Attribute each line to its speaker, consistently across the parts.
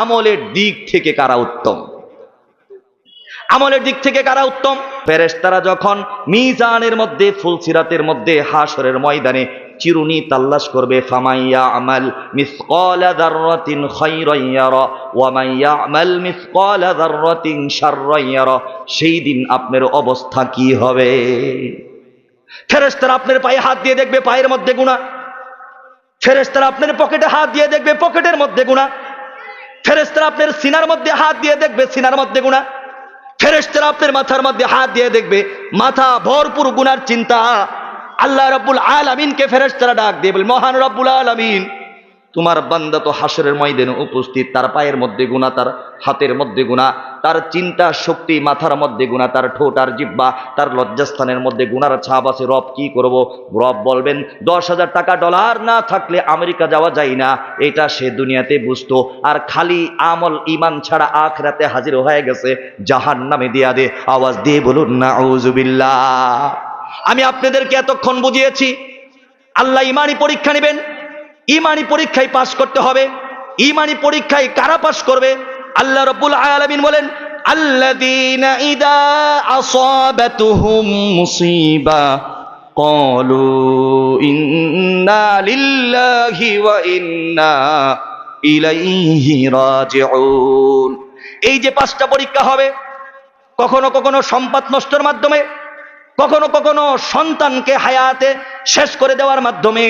Speaker 1: আমলের দিক থেকে কারা উত্তম? আমলের দিক থেকে কারা উত্তম? ফেরেশতারা যখন মিজানের মধ্যে, ফুলসিরাতের মধ্যে হাসরের ময়দানে চিরুনি তাল্লাশ করবে আমাল আমাল সেই দিন আপনার অবস্থা কি হবে? ফেরেশতারা আপনার পায়ে হাত দিয়ে দেখবে, পায়ের মধ্যে গুনাহ। ফেরেশতারা আপনার পকেটে হাত দিয়ে দেখবে, পকেটের মধ্যে গুনাহ। ফেরেশতারা আপনার সিনার মধ্যে হাত দিয়ে দেখবে, সিনার মধ্যে গুণা ফেরেস্তারা আপনার মাথার মধ্যে হাত দিয়ে দেখবে, মাথা ভরপুর গুনার চিন্তা। আল্লাহ রব্বুল আলমিনকে ফেরেস্তারা ডাক দিয়ে বলে, মহান রব্বুল আলমিন, তোমার বান্দা তো হাসরের ময়দানে উপস্থিত, তার পায়ের মধ্যে গুণা তার হাতের মধ্যে গুণা তার চিন্তা শক্তি মাথার মধ্যে গুণা তার ঠোঁট আর জিব্বা তার লজ্জাস্থানের মধ্যে গুনার ছাপ আছে, রব কি করব? রব বলবেন, দশ হাজার টাকা ডলার না থাকলে আমেরিকা যাওয়া যায় না, এটা সে দুনিয়াতে বুঝতো। আর খালি আমল ইমান ছাড়া আখরাতে হাজির হয়ে গেছে জাহান নামে দিয়া দে। আওয়াজ দিয়ে বলুন না আমি আপনাদেরকে এতক্ষণ বুঝিয়েছি, আল্লাহ ইমানি পরীক্ষা নেবেন ইমানি পরীক্ষায় পাশ করতে হবে ইমানি পরীক্ষায় কারা পাশ করবে আল্লাহ রব্বুল আলামিন বলেন আল্লাযীনা ইদা আসাবাতুহুম মুসিবা قالوا إنا لله وإنا إليه راجعون এই যে পাঁচটা পরীক্ষা হবে কখনো কখনো সম্পদ নষ্টের মাধ্যমে কখনো কখনো সন্তানকে হায়াতে শেষ করে দেওয়ার মাধ্যমে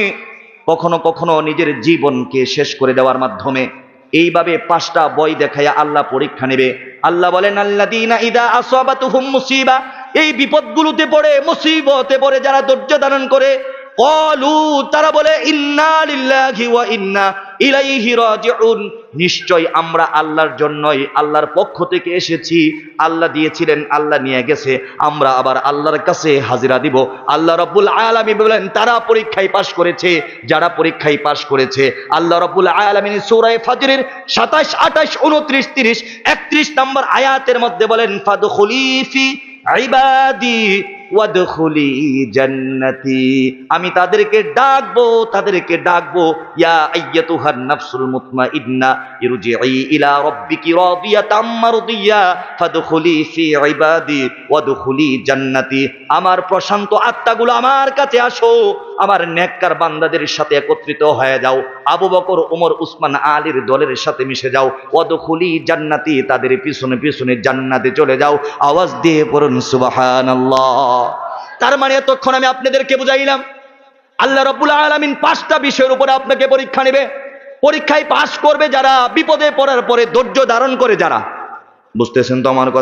Speaker 1: কখনো কখনো নিজের জীবনকে শেষ করে দেওয়ার মাধ্যমে এইভাবে পাঁচটা বই দেখাইয়া আল্লাহ পরীক্ষা নেবে। আল্লাহ বলেন আল্লাদিনা ইদা মুসিবা। এই বিপদগুলোতে পড়ে, মুসিবতে পড়ে যারা ধৈর্য ধারণ করে কলু তারা বলে, ইন্না ইন্না। নিশ্চয় আমরা আল্লাহর জন্যই আল্লাহর পক্ষ থেকে এসেছি। আল্লাহ দিয়েছিলেন, আল্লাহ নিয়ে গেছে। আমরা আবার আল্লাহর কাছে হাজিরা দিব। আল্লাহ রব্বুল আলামিন বলেন, তারা পরীক্ষায় পাশ করেছে। যারা পরীক্ষায় পাশ করেছে, আল্লাহ রব্বুল আলামিন সূরা ফাজরের 27 28 29 30 31 নম্বর আয়াতের মধ্যে বলেন, ফাদখুলি ফি ইবাদি। ওয়াদখুলি জান্নাতি। আমি তাদেরকে ডাকবো তাদেরকে ডাকবো, ইয়া আইয়াতুহান নাফসুল মুতমাইন্না ইরজিই ইলা রাব্বিকি রাদিয়াতাম মারদিয়া, ফাদখুলি ফি ইবাদি, ওয়াদখুলি জান্নাতি। আমার প্রশান্ত আত্মাগুলো আমার কাছে আসো, আমার নেককার বান্দাদের সাথে একত্রিত হয়ে যাও, আবু বকর ওমর উসমান, আলীর দলের সাথে মিশে যাও, ওয়াদখুলি জান্নাতি, তাদের পিছনে পিছনে জান্নাতে চলে যাও, আওয়াজ দিয়ে পড়ুন সুবহানাল্লাহ। তার মানে এতক্ষণ আমি আপনাদেরকে বুঝাইলাম, আল্লাহ রব্বুল আলমিন পাঁচটা বিষয়ের উপরে আপনাকে পরীক্ষা নেবে। পরীক্ষায় পাশ করবে যারা, বিপদে পড়ার পরে ধৈর্য ধারণ করে যারা। বুঝতেছেন তো আমার কথা?